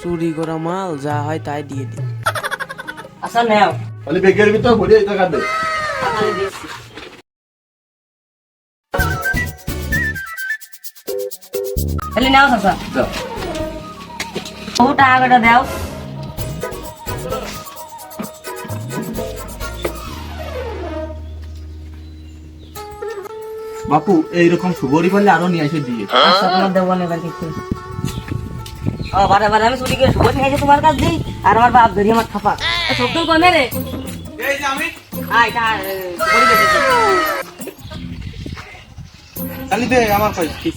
চুরি করা মাল যা হয় তাই দিয়ে দিই। আচ্ছা নেও। তাহলে বেগের ভিতর ভরে তাহলে দিচ্ছি। তাহলে নেও চাচা ও টাকাটা দাও। বাপু এইরকম সুগরি বললে আরও নিয়ে এসে দিয়ে। আচ্ছা তোমার দেবো না এবার কিছু। বারে বারে আমি চুরি করে সুগর নিয়ে তোমার কাছে দিই আর আমার বাপ ধরি আমার কমে রে। দে আমার ঠিক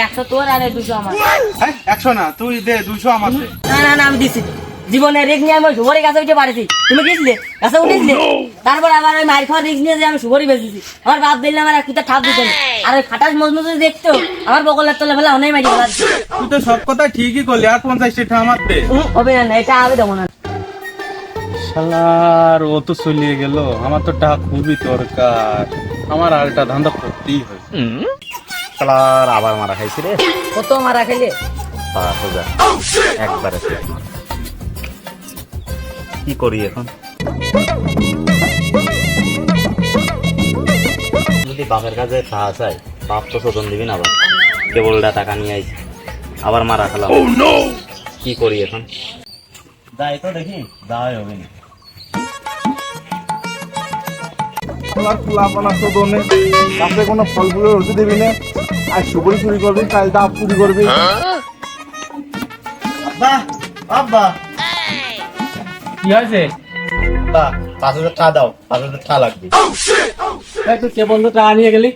একশো তোর আর এই দুশো আমার। হ্যাঁ একশো না তুই দে দুশো আমার না না না আমি দিছি। জীবনে রিক্স নিয়ে আমি সুগরি গাছে উঠে পারেছি তুমি গেছিলে? গাছে উঠেছিলে? তারপর আবার ওই মায়ের খাওয়ার রিক্স নিয়ে যে আমি সুগরি বেঁচেছি। আমার বাপ দিলে আমার একটা ঠাপ দিত। আর ওই খাটাস মজনু যদি দেখতো আমার বকলের তলে ফেলে অনেক মাঝে ফেলা তুই তো সব কথা ঠিকই করলি আর পঞ্চাশ টাকা আমার দে। হবে না এটা আমি দেবো না। শালার ও তো চলিয়ে গেল। আমার তো টাকা খুবই দরকার। আমার আর একটা ধান্দা করতেই হয়। শালার আবার মারা খাইছি রে। কত মারা খেলে পাঁচ হাজার একবারে শেষ। মারা। কি করি এখন? যদি বাপের কাছে খাওয়া চাই বাপ তো শোধন দিবি না আবার কেবলটা টাকা নিয়ে আইছি। আবার মারা খেলাম। কি করি এখন? যাই তো দেখি যাওয়াই হবে না। ফুলাপনা কোনো ফল ফুলের দিবি না? আর সুগরি চুরি করবি কাল ডাব চুরি করবি। আব্বা আব্বা। কি হয়েছে? আব্বা, পাঁচ হাজার টাকা দাও পাঁচ হাজার টাকা লাগবে তুই কে বন্ধু টাকা নিয়ে গেলি।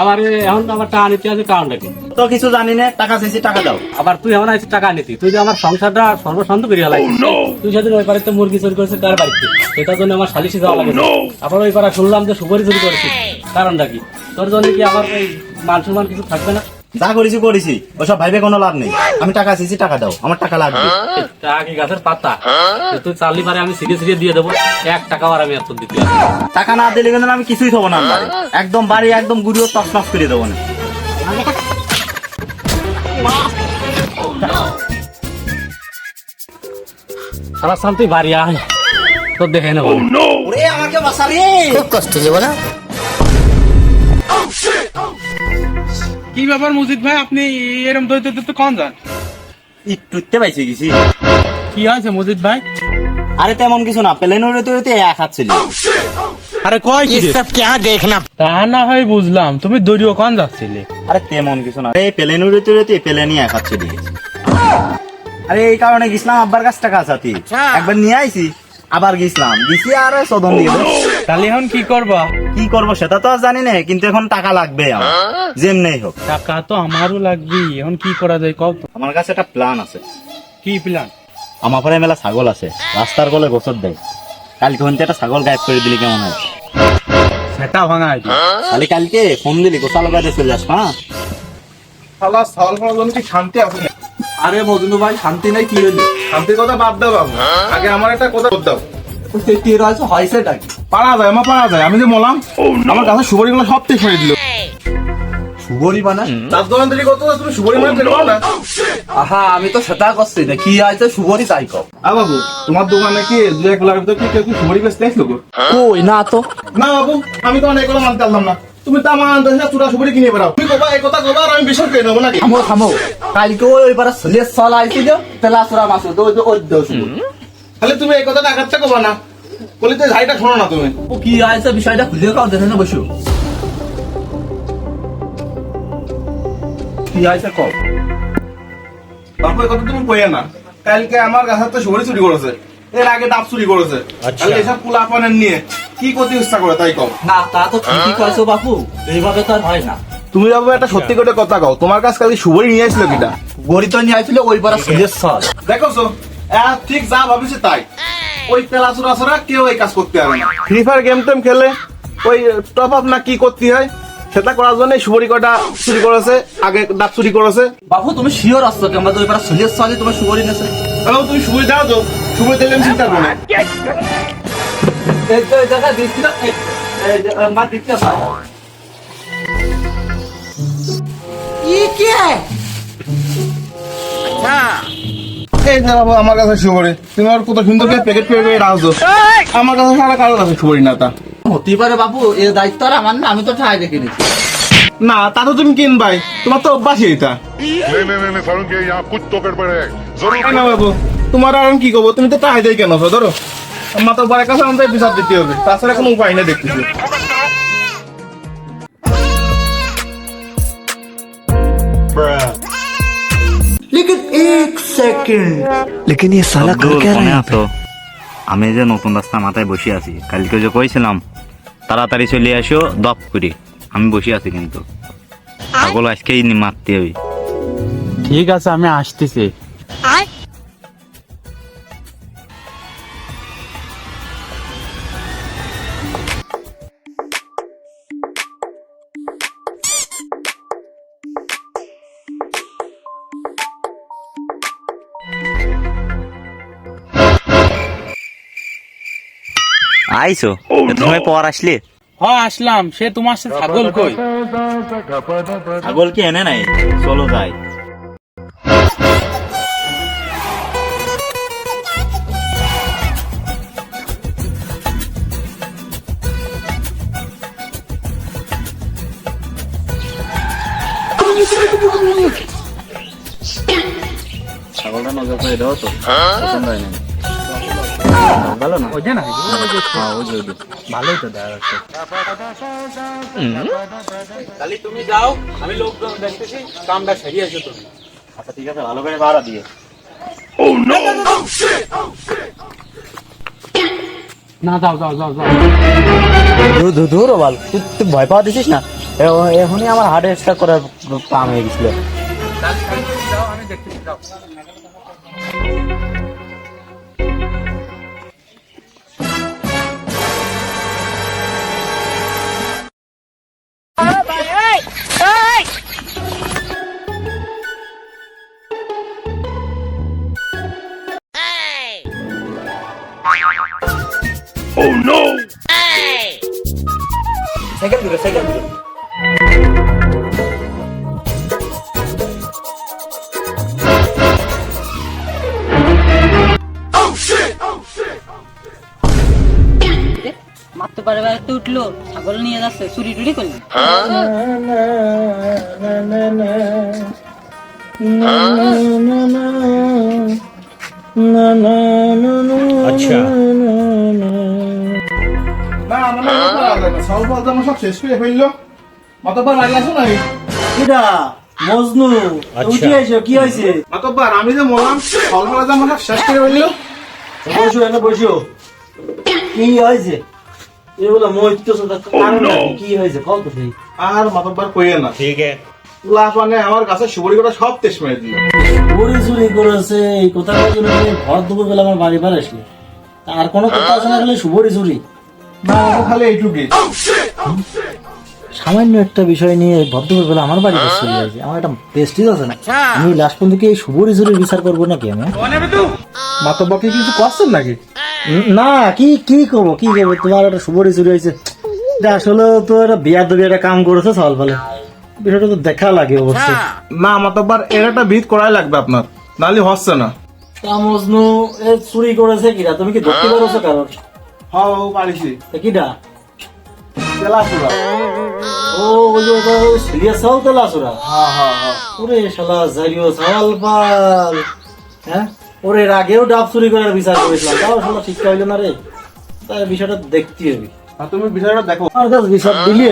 আবার এখন আমার টাকা নিতে আছে কারণটা কি? তো কিছু জানি না টাকা চাইছি টাকা দাও। আবার তুই এমন আছিস টাকা নিতি। তুই যে আমার সংসারটা সর্বশান্ত করে গেলাই তুই সেদিন ওই পারে তো মুরগি চুরি করেছিস কার বাড়িতে? এটার জন্য আমার সালিশি যাওয়া লাগে আবার ওই পাড়া শুনলাম যে সুপারি চুরি করেছিস। কারণটা কি? তোর জন্য কি আমার এই মান সম্মান কিছু থাকবে না? যা করেছি করেছি। ওসব ভাইবে কোনো লাভ নেই। আমি টাকা চাইছি টাকা দাও। আমার টাকা লাগবে। টাকা কি গাছের পাতা? তুই চাললি পারে আমি সিরিয়ে সিরিয়ে দিয়ে দেবো। এক টাকাও আর আমি এত দিতে না। টাকা না দিলে কিন্তু আমি কিছুই থবো না বাড়ি একদম বাড়ি একদম গুড়িও তসনস করে দেবো না। সারা তুই বাড়ি আয়। তোর দেখে নেব। ওরে আমাকে বাসা রে কি ব্যাপার মুজিদ ভাই? আপনি এরম দইতে দইতে কন যান। একটু উঠতে পাইছি গেছি। কি হয়েছে মুজিদ ভাই? আরে তেমন কিছু না প্লেন উড়তে উড়তে এক হাত ছিল। আরে কয় কি? সব কে দেখনা তা না হয় বুঝলাম তুমি দড়িও কন যাচ্ছিলে? আরে তেমন কিছু না এই প্লেন উড়তে উড়তে প্লেনই এক হাত ছিল আরে এই কারণে গেছিলাম আব্বার কাছ টাকা আসাতি একবার নিয়ে আইছি আবার গেছিলাম। গেছি আর সদন দিয়ে। তাহলে এখন কি করবা? কি করব সেটা তো আর জানি না কিন্তু এখন টাকা লাগবে আমার। যেমনি হোক। টাকা তো আমারও লাগবে এখন কি করা যায় কব তো। আমার কাছে একটা প্ল্যান আছে। কি প্ল্যান আমার ঘরে মেলা ছাগল আছে রাস্তার গলে গোসর দেয়। কালকে হইতে একটা ছাগল গায়েব করে দিলি কেমন হয়? সেটা ভাঙা আইডি তাহলে কালকে ফোন দিলি গোসাল গায়ে চলে যাস হ্যাঁ? শালা ফল কি শান্তি আছে? আরে মজনু ভাই শান্তি নাই কি হইল? শান্তির কথা বাদ দাও আগে আমার একটা কথা বল দাও। তীর হয়েছে হয়েছে পারা যায় আমার পারা যায়। আমি যে মলাম আমার কাছে সুগরি গুলো সব ঠিক করে দিল। সুগরি মানে? তার দোকান থেকে কত তুমি সুগরি মানে পেল না। আহা আমি তো সেটা করছি না। কি হয়েছে সুগরি তাই কও। আ বাবু তোমার দোকানে কি দু এক লাখ ভিতর কি কেউ কি বেচতে আসলো কই না তো। না বাবু আমি তো অনেক মানতে পারলাম না। তুমি তো আমার আন্দাজ সুগরি কিনে বেড়াও। তুমি কবা এই কথা কবা আর আমি বিশ্বাস করে নেব নাকি? থামো থামো। কালকে ওই ওই পারে ছেলের চল আইছিল তেলা চুরা মাছ তাহলে তুমি এই কথাটা আঘাতটা কবা না। বলি তো ঝাইটা শোনো না তুমি। ও কি হয়েছে বিষয়টা খুলে কাও দেখে না বসো। কি হয়েছে কও। বাপু এই কথা তুমি কইয়া না। কালকে আমার কাছে তো সুগরি চুরি করেছে। এর আগে ডাব চুরি করেছে। তাহলে এসব পোলাপানের নিয়ে কি করতে ইচ্ছা করে তাই কও। না তা তো ঠিকই কয়েছো বাপু এইভাবে তো আর হয় না। তুমি বাবু একটা সত্যি করে কথা কও। তোমার কাছে কালকে সুগরি নিয়ে আসলো কিটা গড়ি তো নিয়ে আইছিল ওই পারে ছেলের চল দেখো ঠিক যা ভাবিছে তাই। ওই তেলা চুরা ছাড়া কেউ এই কাজ করতে পারে না। ফ্রি ফায়ার গেম টেম খেলে ওই টপ আপ না কি করতে হয় সেটা করার জন্য সুবরি কটা চুরি করেছে আগে ডাব চুরি করেছে। বাপু তুমি শিওর আসছো কি? আমাদের ওই পারে ছেলের তোমার সুগরি নেছে হ্যালো তুমি সুবরি যাও তো। সুবরি দিলে আমি চিন্তা করব না। এই তো এই দিচ্ছি না। মা দিচ্ছে না এই আমার কাছে সুবরি তুমি আর কত সুন্দর করে প্যাকেট রাখছো। আমার কাছে সারা কারোর কাছে সুবরি না তা। পারে বাবু দায়িত্ব আর আমার না আমি তো ঠাই রেখে দিচ্ছি না তা তো তুমি কিনবাই। তোমার তো অভ্যাসই এটা তোমার আর কি করব? তুমি তো টাহাই দেয় কেন ধরো। মাথার বাড়ির কাছে আমাদের বিচার দিতে হবে। তাছাড়া কোনো উপায় না দেখতেছি। আব্দুল, है? আছো আমি যে নতুন রাস্তা মাথায় বসে আছি কালকে যে কইছিলাম তাড়াতাড়ি চলে আসো দপ করি। আমি বসে আছি কিন্তু। ছাগল আজকেই নি- মারতে হবে। ঠিক আছে আমি আসতেছি। আইসো তুমি সময় পর আসলে? হ্যাঁ আসলাম। সে তোমার সাথে ছাগল কই? ছাগল কি এনে নাই? চলো যাই। ছাগলটা নজর করে দাও তো। পছন্দ হয় না ভালো না? ওই যে না হ্যাঁ ওই যে ভালোই তো দেখা যাচ্ছে তাহলে তুমি যাও আমি লোকজন দেখতেছি কামটা তুমি। আচ্ছা ঠিক আছে ভালো করে ভাড়া দিয়ে না যাও যাও যাও যাও। দূর বল। তুই তুই ভয় পাওয়া দিছিস না? এখনই আমার হার্ট স্ট্রোক করার কাম হয়ে গেছিল। যাও। যাও মারতে পারে একটু উঠল ছাগল নিয়ে যাচ্ছে চুরি টুরি করলি। আচ্ছা। না সব বলতে সব শেষ করে ফেলল। মাতব্বার বাড়ি আসো নাই। কিরা মজনু উঠে এসো কি হয়েছে? মাতব্বার আমি যে মরলাম ফল ফলা যে সব শেষ করে ফেলল। বসো এনে বসো। কি হয়েছে? এগুলো মৈত্য কি হয়েছে? কল তো আর মাতব্বার কইয়ে না। ঠিক লাভ মানে আমার কাছে সুবরি কটা সব তেজ মেরে দিল। চুরি চুরি করেছে এই কথা জন্য তুমি ভর দুপুর বেলা আমার বাড়ি পার আসলে আর কোনো কথা আছে না খালি শুভরি চুরি? না খালি এইটুকুই। সামান্য একটা বিষয় নিয়ে ভদ্রপুর বেলা আমার বাড়ি চলে যাচ্ছে আমার একটা প্রেস্টিজ আছে না। আমি লাস্ট পর্যন্ত কি এই শুভরি চুরির বিচার করব নাকি আমি? মাতব্বার কি কিছু করছেন নাকি? না কি কি করব কি করব? তোমার একটা শুভরি চুরি হয়েছে। এটা আসলে তো একটা বিয়ার দবি একটা কাম করেছে সকাল ফলে বিষয়টা তো দেখা লাগে অবশ্যই। না মাতব্বার এর একটা ভিত করাই লাগবে আপনার। নাহলে হচ্ছে না। তা মজনু এ চুরি করেছে কিরা? তুমি কি ধরতে পারছ কারণ? হ্যাঁ ও পারিছি কিটা তেলাসুরা। ও ওই যে সিরিয়াস হও হ্যাঁ হ্যাঁ হ্যাঁ ওরে শালা জারিও সাওয়াল পাল। হ্যাঁ? ওরে এর আগেও ডাব চুরি করার বিচার করেছিলাম। তাও শালা ঠিক হইল না রে। তাই বিষয়টা দেখতে হবে। আর তুমি বিষয়টা দেখো। বিচার দিলি।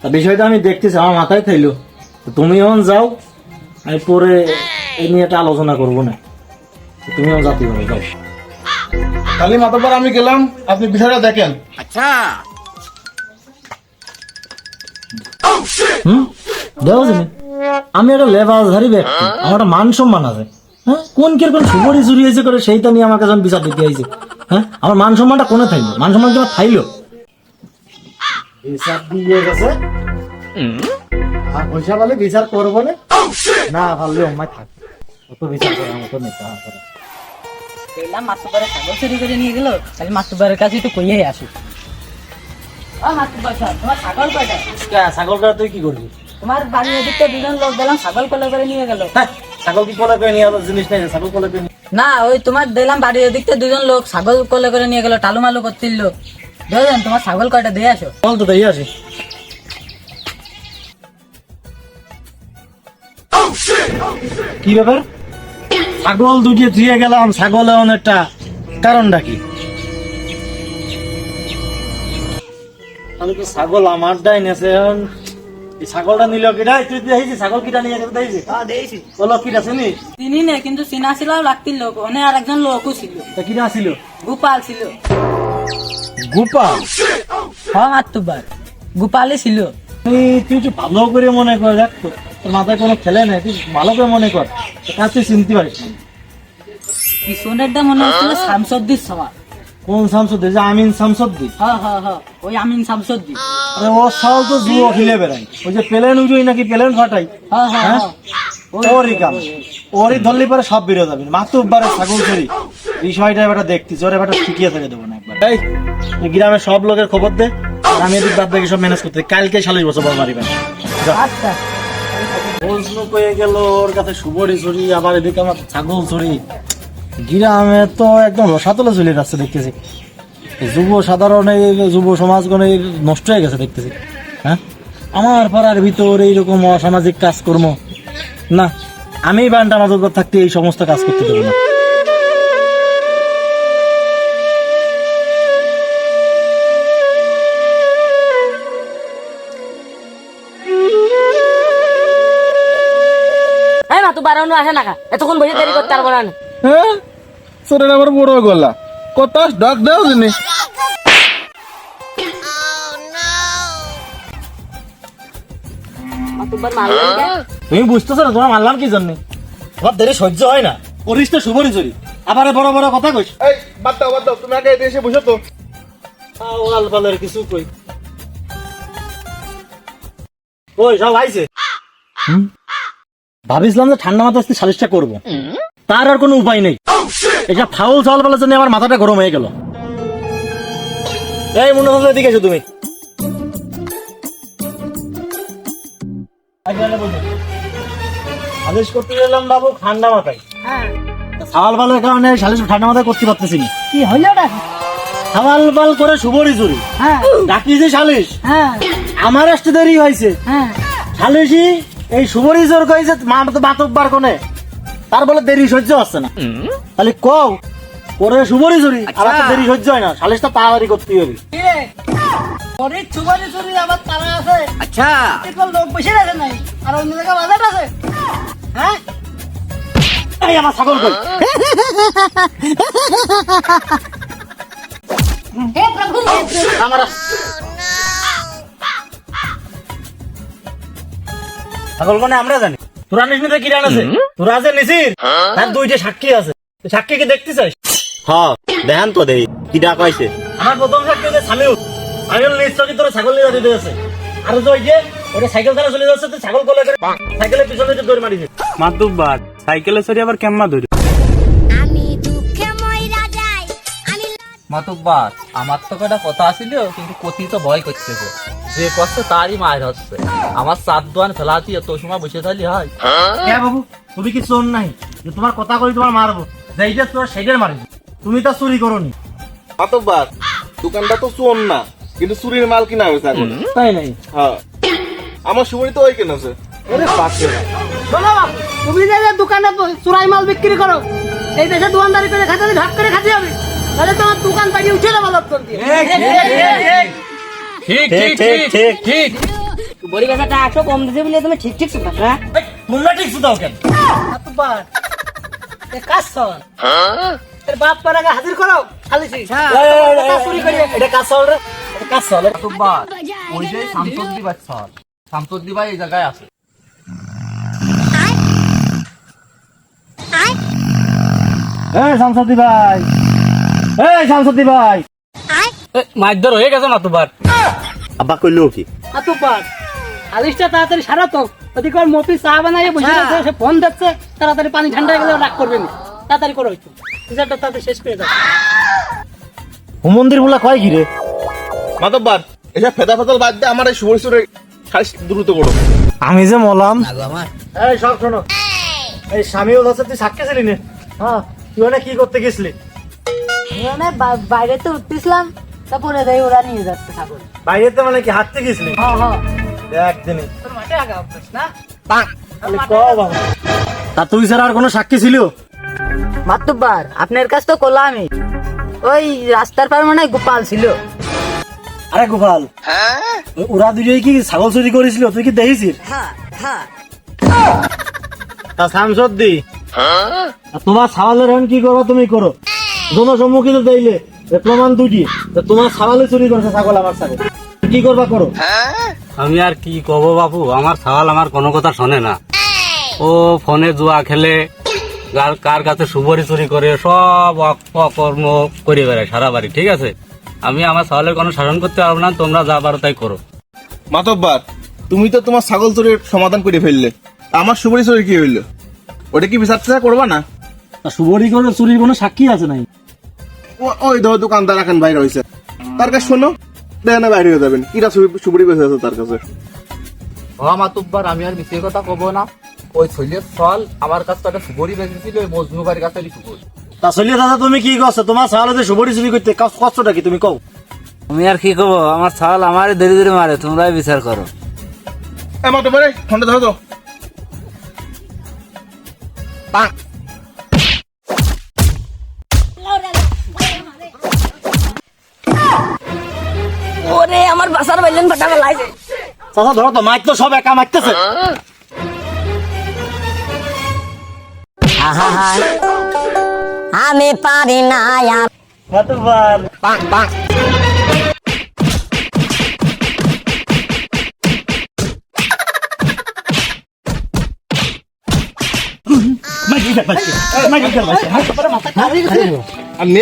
তা বিষয়টা আমি দেখতেছি আমার মাথায় থাইলো। তুমি এখন যাও আমি পরে এই নিয়ে একটা আলোচনা করব না। তো তুমিও জাতি হবে যাও। তাহলে মাতব্বার আমি গেলাম আপনি বিষয়টা দেখেন। হুম? দেওয়া আমি একটা লেবাসধারী ব্যক্তি আমার একটা মান সম্মান আছে। হ্যাঁ? কোন কীরকম সুপরি চুরি হয়েছে করে সেইটা নিয়ে আমাকে যখন বিচার দিতে হয়েছে হ্যাঁ? আমার মান সম্মানটা কোনে থাইলো? মান সম্মান তোমার থাইলো? বিচার দিয়ে গেছে। আর পয়সা পালে বিচার করব না। না পারলে আমার থাক। অত বিচার করার মতো নেই ছাগল চুরি করে নিয়ে গেল তাহলে মাতুবারের কাছে একটু কইয়ে আসি। ও মাতুবার সাহেব, তোমার ছাগল কয়টা? ছাগল কাটা তুই কি করবি? তোমার বাড়ির ওদিকটা দুজন লোক ছাগল কোলে করে নিয়ে গেল। হ্যাঁ ছাগল কি কোলে করে নিয়ে যাওয়ার জিনিস নেই ছাগল কোলে করে না ওই তোমার দিলাম বাড়ির দিকতে দুজন লোক ছাগল কোলে করে নিয়ে গেল টালু মালু করছিল লোক। দেখেন তোমার ছাগল কয়টা দিয়ে আসো। বল তো আসি। কি ব্যাপার? ছাগল দুটিয়ে ধুয়ে গেলাম ছাগল এমন একটা কারণটা কি? আমি তো ছাগল আমার ডাই নেছে? এখন এই ছাগলটা নিল কিটা তুই দেখেছি ছাগল কিটা নিয়ে গেছে দেখেছি? হ্যাঁ দেখেছি। বলো কিটা চিনি? চিনি নে কিন্তু চিনা ছিল লাগতিল লোক। অনেক আর একজন লোকও ছিল। তা কিটা ছিল? গোপাল ছিল। গোপাল? হ্যাঁ মাতুবার গোপালই ছিল। তুই তুই ভালো করে মনে কর দেখ তোর মাথায় কোনো খেলে নেই তুই ভালো করে মনে কর। কাজ তুই চিনতে পারিস না। পিছনেরটা মনে হচ্ছিল শামসদ্দির সবার কোন শামসুদ্দি যে আমিন শামসুদ্দি হ্যাঁ হ্যাঁ হ্যাঁ ওই আমিন শামসদ্দি আরে ও সাল তো জুয়ো খেলে বেড়াই ওই যে প্লেন নাকি প্লেন ফাটাই হ্যাঁ? হ্যাঁ ওরই কাম। ওরই ধরলি পরে সব বেরো যাবে। মাতুব্বারে ছাগল চুরি। বিষয়টা এবার দেখতিস ওর এবার শিখিয়ে থেকে দেবো না একবার। এই গ্রামের সব লোকের খবর দে আমি এদিক বাদ বাকি সব ম্যানেজ করতে কালকে সালিশ বছর বল মারিবেন আচ্ছা। ওর কাছে আবার এদিকে আমার ছাগল তো একদম চলে দেখতেছি। যুব যুব নষ্ট হয়ে গেছে, দেখতেছি। হ্যাঁ? আমার পাড়ার ভিতর এইরকম অসামাজিক কাজকর্ম। না, আমি বান্টা নজর থাকতে এই সমস্ত কাজ করতে দেবো না। মাতু আসে না এতক্ষণ বসে দেরি করতে পারব না হ্যাঁ? সেটা আবার বড় গলা। কত ডাক দাও জিনিস তুমি বুঝতেছো না তোমার মারলাম কি জন্য? তোমার দেরি সহ্য হয় না। করিস তো সুবরি চুরি। আবার বড় বড় কথা কইস। এই বাদ দাও বাদ দাও তুমি আগে এসে বসো তো। ওয়াল পালের কিছু কই? ওই সব আইছে? ভাবিছিলাম যে ঠান্ডা মাথা আজকে সালিশটা করব। তার আর কোনো উপায় নেই। এটা ফাউল চাউল পালার জন্য আমার মাথাটা গরম হয়ে গেল। এই মনে হচ্ছে এদিকে এসো তুমি। সালিশ করতে গেলাম বাবু ঠান্ডা মাথায়। সাওয়াল পালের কারণে সালিশ ঠান্ডা মাথায় করতে পারতেছি না। কি হইল না সাওয়াল পাল করে শুভরি চুরি। হ্যাঁ। ডাকি যে সালিশ। হ্যাঁ। আমার আসতে দেরি হয়েছে। হ্যাঁ। সালিশি এই শুভরি জোর কইছে মা তো বাতকবার কোনে তার বলে দেরি সহ্য হচ্ছে না। তাহলে কও করে শুভরি চুরি আর তো দেরি সহ্য হয় না সালিশটা তাড়াতাড়ি করতে হবে। শরীর চুবানি চুরি আবার তারা আছে? আচ্ছা। লোক বসে আছে নাই? আর অন্য জায়গায় বাজার আছে? হ্যাঁ? এই আমার ছাগল কই? আমার ছাগল কোনে আমরা জানি। তোরা নিস নিতে কি রান আছে? তোরা যে নিছিস তার দুইটা সাক্ষী আছে। সাক্ষী কি দেখতে চাইস হ দেখান তো দেই কি ডাক হয়েছে আমার প্রথম সাক্ষী হচ্ছে সামিউল। সামিউল নিশ্চয় কি তোরা ছাগল নিয়ে দিতে আছে আর তো ওই যে ওটা সাইকেল চালা চলে যাচ্ছে তুই ছাগল কোলে করে সাইকেলের পিছনে যে দৌড় মারিছে। মাতুব্বার সাইকেলে সরি আবার কেম্মা ধরি আমি মাতুব্বার আমার তো কটা কথা আছিল কিন্তু কতি তো ভয় করতেছে যে করছে তারই মায়ের হচ্ছে। আমার চার দোয়ান ফেলাতি এত সময় বসে থাকলে হয়। হ্যাঁ? বাবু তুমি কি চোর নাই? যে তোমার কথা কই তোমার মারবো। যেইটা তোর সেইটার মারিস তুমি তো চুরি করনি। মাতব্বার দোকানটা তো চোর না কিন্তু চুরির মাল কিনা হয়েছে এখন। তাই নাই? হ্যাঁ। আমার সুবরি তো ওই কিনেছে। ওরে পাচ্ছে তুমি যে যে দোকানে চুরাই মাল বিক্রি করো এই দেশে দোকানদারি করে খাতে হবে, করে খাতে হবে। তাহলে তোমার দোকান পাড়ি উঠে যাব লোক দিয়ে। ঠিক ঠিক ঠিক ঠিক। ঠিক বড়ি গাছটা একশো কম দিছে বলে তুমি ঠিক ঠিক শুনছো হ্যাঁ? মুন্না ঠিক শুধাও কেন? মাতুব্বার এ কাজ চল। এর বাপ পাড়াকে হাজির করো খালিছি চুরি করে এটা কাজ চল রে। এটা কাজ চল। মাতুব্বার ওই যে শামসুদ্দি বাচ্চা শামসুদ্দি ভাই এই জায়গায় আছে। এই শামসুদ্দি ভাই। এই শামসুদ্দি ভাই। মারধর হয়ে গেছে মাতুব্বার। আব্বা কইলো কি? তাড়াতাড়ি সারা তো। ওদিকে ওর মফি চা বানাই বসে আছে সে ফোন দিচ্ছে তাড়াতাড়ি পানি ঠান্ডা হয়ে গেলে রাগ করবে না। তাড়াতাড়ি করো একটু। বিচারটা তাড়াতাড়ি শেষ করে দাও। হুমন্দির বলা কয় কি রে? মাতব্বার এসব ফেদা ফেদাল বাদ দিয়ে আমার এই সুবরি চুরি সালিশ দ্রুত করো আমি যে মলাম। আমার। এই সব শোনো। এই। স্বামীও তুই সাক্ষী ছিলি না? হ্যাঁ তুই কি করতে গেছিলি? মানে বাইরে তো উঠতেছিলাম তারপরে দেয় ওরা নিয়ে যাচ্ছে ছাগল বাইরেতে মানে কি হাঁটতে গেছিলি? হ্যাঁ হ্যাঁ দেখ দিনে। তোর মাঠে আগা অভ্যাস না? তাহলে ক বাবা। তা তুই স্যার আর কোনো সাক্ষী ছিল? মাতুব্বার আপনার কাছ তো করলাম আমি। ওই রাস্তার পার মানে গোপাল ছিল। আরে গোপাল ওই ওরা দুজনেই কি ছাগল চুরি করেছিল? তুই কি দেখেছিস? হ্যাঁ হ্যাঁ তা শামসদ্দি। আর তোমার সাওয়ালের এখন কি করব তুমি করো। জনসম্মুখীন দেখলে যে প্রমাণ দুটি তোমার সাওয়ালে চুরি করেছে ছাগল আমার ছাগল। কি করবা করো? আমি আর কি কব বাপু আমার সওয়াল আমার কোনো কথা শোনে না। ও ফোনে জুয়া খেলে কার- কার কাছে সুবরি চুরি করে সব অক- অকর্ম করে বেড়ায় সারা বাড়ি ঠিক আছে? আমি আমার সওয়ালের কোনো শাসন করতে পারব না তোমরা যা পারো তাই করো। মাতব্বার তুমি তো তোমার ছাগল চুরির সমাধান করে ফেললে। আমার সুপারি চুরি কি হইল? ওটা কি বিচার করবা না? তা সুবরি করে চুরির কোনো সাক্ষী আছে নাই? ওই ধর দোকানদার এখন বাইরে হয়েছে তার কাছে শোনো দেখেন বাইরে হয়ে যাবেন। কিরা সুপারি বেঁচে আছে তার কাছে। হ মাতুব্বার আমি আর মিশিয়ে কথা কব না। ওই ছেলের ফল আমার কাছ থেকে সুবরি বেঁচেছিল ওই মজনুকার কাছে সুবরি তা চলিয়ে দাদা তুমি কি করছ? তোমার সাওয়ালে সুবরি চুরি করতে কষ্ট- কষ্টটা কি তুমি কও। আমি আর কি করব আমার ছাগল আমার ধরে ধরে মারে তোমরাই বিচার করো। এ মাতব্বারে ফোনটা ধরো তো। ওরে আমার বাসার বাইলেন ফাটা লাইছে চাচা ধরো তো মাইক তো সব একা মাইতেছে আমি পারি না আর মাতুবার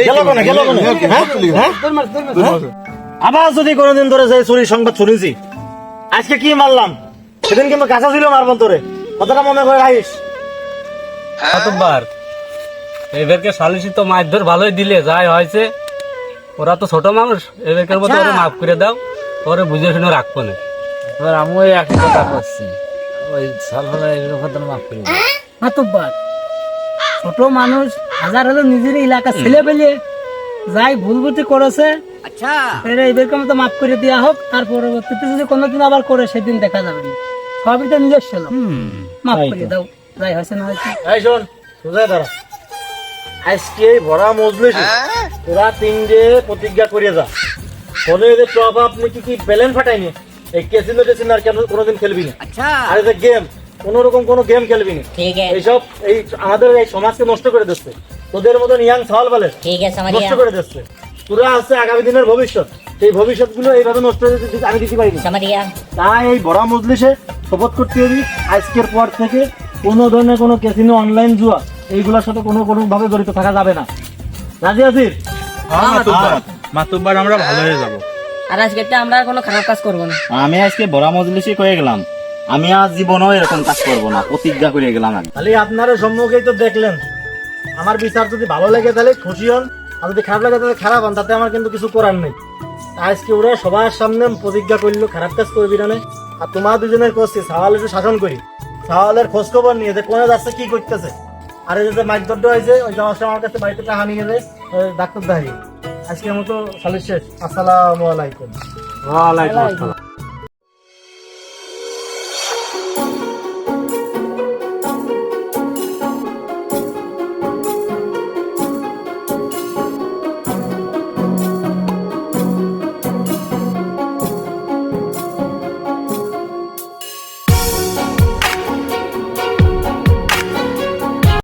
গেল কোনে, গেল কোনে? হ্যাঁ? হ্যাঁ? আবার যদি কোনোদিন ধরে যে চুরি সংবাদ শুনেছি আজকে কি মারলাম? সেদিন কিন্তু কাঁচা ছিল মারবো তোরে। কথাটা মনে করে রাখিস। কতবার এদেরকে সালিসি তো মারধর ভালোই দিলে যাই হয়েছে ওরা তো ছোট মানুষ এদেরকে মতো ওরা মাফ করে দাও ওরে বুঝে শুনে রাখব না। এবার আমি ওই একই কথা করছি। ওই সালফার এগুলো কথা মাফ করি মাতুব্বার ছোট মানুষ হাজার হলো নিজের এলাকা ছেলে পেলে যাই ভুল করেছে আচ্ছা। এদেরকে মতো মাফ করে দেওয়া হোক তার পরবর্তীতে যদি কোনোদিন আবার করে সেদিন দেখা যাবে সবই তো নিজস্ব লোক। মাফ করে দাও যাই হয়েছে না হয়েছে। এই শোন সোজা দাঁড়া। আজকে ভরা মজলিস তোরা তিনটে প্রতিজ্ঞা করিয়ে যা। ফলে এদের টপ আপনি কি কি ব্যালেন্স ফাটাইনি? এই কেসিনো টেসিনো আর কেন কোনোদিন খেলবি না। আচ্ছা। আর এই যে গেম কোন রকম কোনো গেম খেলবি না। এইসব এই আমাদের এই সমাজকে নষ্ট করে দিচ্ছে। তোদের মতন ইয়াং সওয়াল বলে ঠিক আছে নষ্ট করে দিচ্ছে। তোরা আছে আগামী দিনের ভবিষ্যৎ। সেই ভবিষ্যৎ গুলো এইভাবে নষ্ট হয়ে যেতে আমি দিতে পারি তাই এই বড় মজলিসে শপথ করতে হবে। আজকের পর থেকে কোনো ধরনের কোনো ক্যাসিনো অনলাইন জুয়া এইগুলোর সাথে কোনো কোনো ভাবে জড়িত থাকা যাবে না। রাজি আছিস? মাতুব্বার। আমরা ভালো হয়ে যাব। আর আজকে আমরা কোনো খারাপ কাজ করব না। আমি আজকে বড় মজলিসে কয়ে গেলাম। আমি আজ জীবনও এরকম কাজ করব না প্রতিজ্ঞা করে গেলাম আমি। খালি আপনারা সম্মুখেই তো দেখলেন। আমার বিচার যদি ভালো লাগে তাহলে খুশি হন। আর যদি খারাপ লাগে তাহলে খারাপ হন, তাতে আমার কিন্তু কিছু করার নেই। আজকে ওরা সবার সামনে প্রতিজ্ঞা করল, খারাপ কাজ করবি না আর তোমার দুজনের করছি সাওয়াল একটু শাসন করি, সাওয়ালের খোঁজ খবর নিয়ে যে কোনে যাচ্ছে, কি করতেছে। আর এই যে মাইক দর্দ হয়েছে, ওই জামার আমার কাছে বাড়িতে টাকা নিয়ে যায় ডাক্তার দেখাই। আজকের মতো সালিশ শেষ। আসসালামু আলাইকুম। ওয়ালাইকুম আসসালাম।